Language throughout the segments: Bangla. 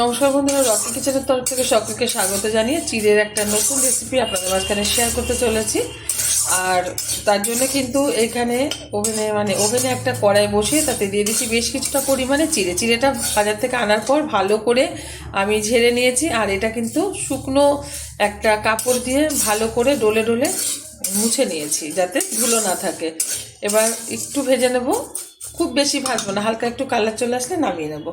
নমস্কার বন্ধুরা, রকি কিচেনের তরফ থেকে সকলকে স্বাগত জানিয়ে চিড়ের একটা নতুন রেসিপি আপনাদের মাঝখানে শেয়ার করতে চলেছি। আর তার জন্য কিন্তু এখানে ওভেনে মানে ওভেনে একটা কড়াই বসিয়ে তাতে দিয়ে দিচ্ছি বেশ কিছুটা পরিমাণে চিড়ে। চিড়েটা বাজার থেকে আনার পর ভালো করে আমি ঝেড়ে নিয়েছি, আর এটা কিন্তু শুকনো একটা কাপড় দিয়ে ভালো করে ডলে ডলে মুছে নিয়েছি যাতে ধুলো না থাকে। এবার একটু ভেজে নেব, খুব বেশি ভাজবো না, হালকা একটু কালার চলে আসলে নামিয়ে নেব।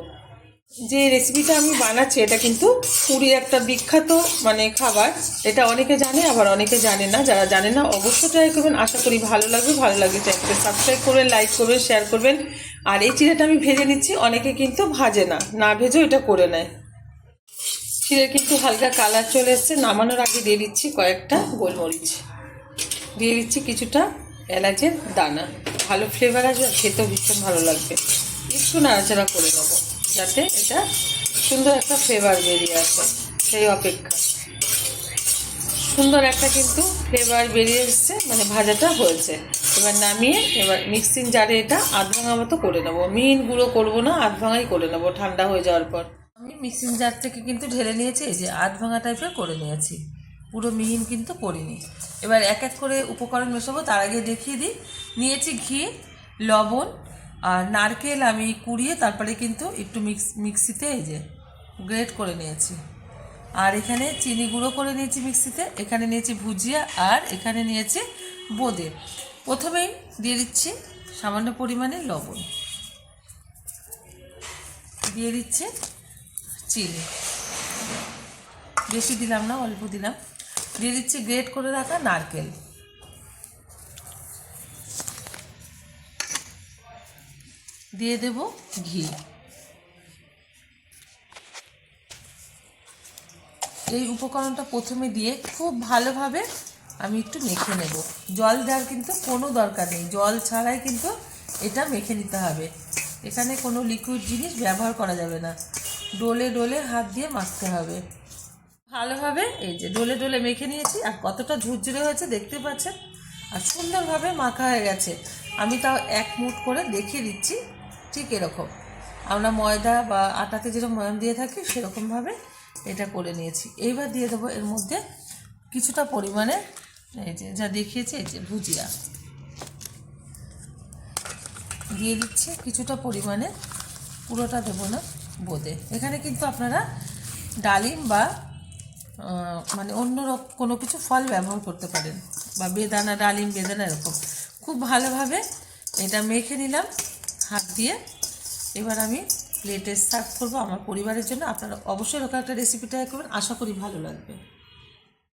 যে রেসিপিটা আমি বানাচ্ছি, এটা কিন্তু পুরী একটা বিখ্যাত মানে খাবার। এটা অনেকে জানে, আবার অনেকে জানে না। যারা জানে না অবশ্যই ট্রাই করবেন। আশা করি ভালো লাগবে ভালো লাগবে চ্যানেলকে সাবস্ক্রাইব করবেন লাইক করবেন শেয়ার করবেন। আর এই চিড়েটা আমি ভেজে নিচ্ছি, অনেকে কিন্তু ভাজে না। না ভেজেও এটা করে নেয়। চিড়ে কিন্তু হালকা কালার চলে এসছে। নামানোর আগে দিয়ে দিচ্ছি কয়েকটা গোলমরিচ। দিয়ে দিচ্ছি কিছুটা এলাচের দানা। ভালো ফ্লেভার আর খেতেও ভীষণ ভালো লাগবে। একটু নাড়াচাড়া করে নেব। যাতে এটা সুন্দর একটা ফ্লেভার বেরিয়ে আসে সেই অপেক্ষা সুন্দর একটা কিন্তু ফ্লেভার বেরিয়ে এসছে মানে ভাজাটা হয়েছে। এবার নামিয়ে এবার মিক্সিং জারে এটা আধ ভাঙা মতো করে নেব। মিহিন গুঁড়ো করব না আধ ভাঙাই করে নেব, ঠান্ডা হয়ে যাওয়ার পর। আমি মিক্সিং জার থেকে কিন্তু ঢেলে নিয়েছি, এই যে আধ ভাঙা টাইপের করে নিয়েছি। পুরো মিহিন কিন্তু করিনি। এবার এক এক করে উপকরণ মেশাবো, তার আগে দেখিয়ে দিই। নিয়েছি ঘি, লবণ আর নারকেল আমি কুড়িয়ে তারপরে কিন্তু একটু মিক্স মিক্সিতে এই যে গ্রেট করে নিয়েছি। আর এখানে চিনি গুঁড়ো করে নিয়েছি মিক্সিতে এখানে নিয়েছি ভুজিয়া আর এখানে নিয়েছি বোঁদে। প্রথমেই দিয়ে দিচ্ছি সামান্য পরিমাণে লবণ। দিয়ে দিচ্ছে চিনি। বেশি দিলাম না, অল্প দিলাম। দিয়ে দিচ্ছি গ্রেট করে রাখা নারকেল। দিয়ে দেব ঘি। এই উপকরণটা প্রথমে দিয়ে খুব ভালোভাবে আমি একটু মেখে নেব। জল দেওয়ার কিন্তু কোনো দরকার নেই। জল ছাড়াই কিন্তু এটা মেখে নিতে হবে। এখানে কোনো লিকুইড জিনিস ব্যবহার করা যাবে না। ডোলে ডোলে হাত দিয়ে মাখতে হবে। ভালোভাবে এই যে ডোলে ডোলে মেখে নিয়েছি আর কতটা ঝুরঝুরে হয়েছে দেখতে পাচ্ছেন? আর সুন্দরভাবে মাখা হয়ে গেছে। আমি তাও এক মুঠ করে দেখিয়ে দিচ্ছি। ঠিক এরকম। আমরা ময়দা বা আটাতে যেরকম ময়ম দিয়ে থাকি, সেরকমভাবে এটা করে নিয়েছি। এইবার দিয়ে দেবো এর মধ্যে কিছুটা পরিমাণে এই যে, যা দেখিয়েছি, এই যে ভুজিয়া। দিয়ে দিচ্ছি কিছুটা পরিমাণে, পুরোটা দেবো না, বোঁদে। এখানে কিন্তু আপনারা ডালিম বা মানে অন্য কোনো কিছু ফল ব্যবহার করতে পারেন। বা বেদানা, ডালিম, বেদানা এরকম। খুব ভালোভাবে এটা মেখে নিলাম। হাত দিয়ে এবার আমি প্লেটে সার্ভ করব আমার পরিবারের জন্য। আপনারা অবশ্যই এরকম একটা রেসিপি ট্রাই করবেন, আশা করি ভালো লাগবে।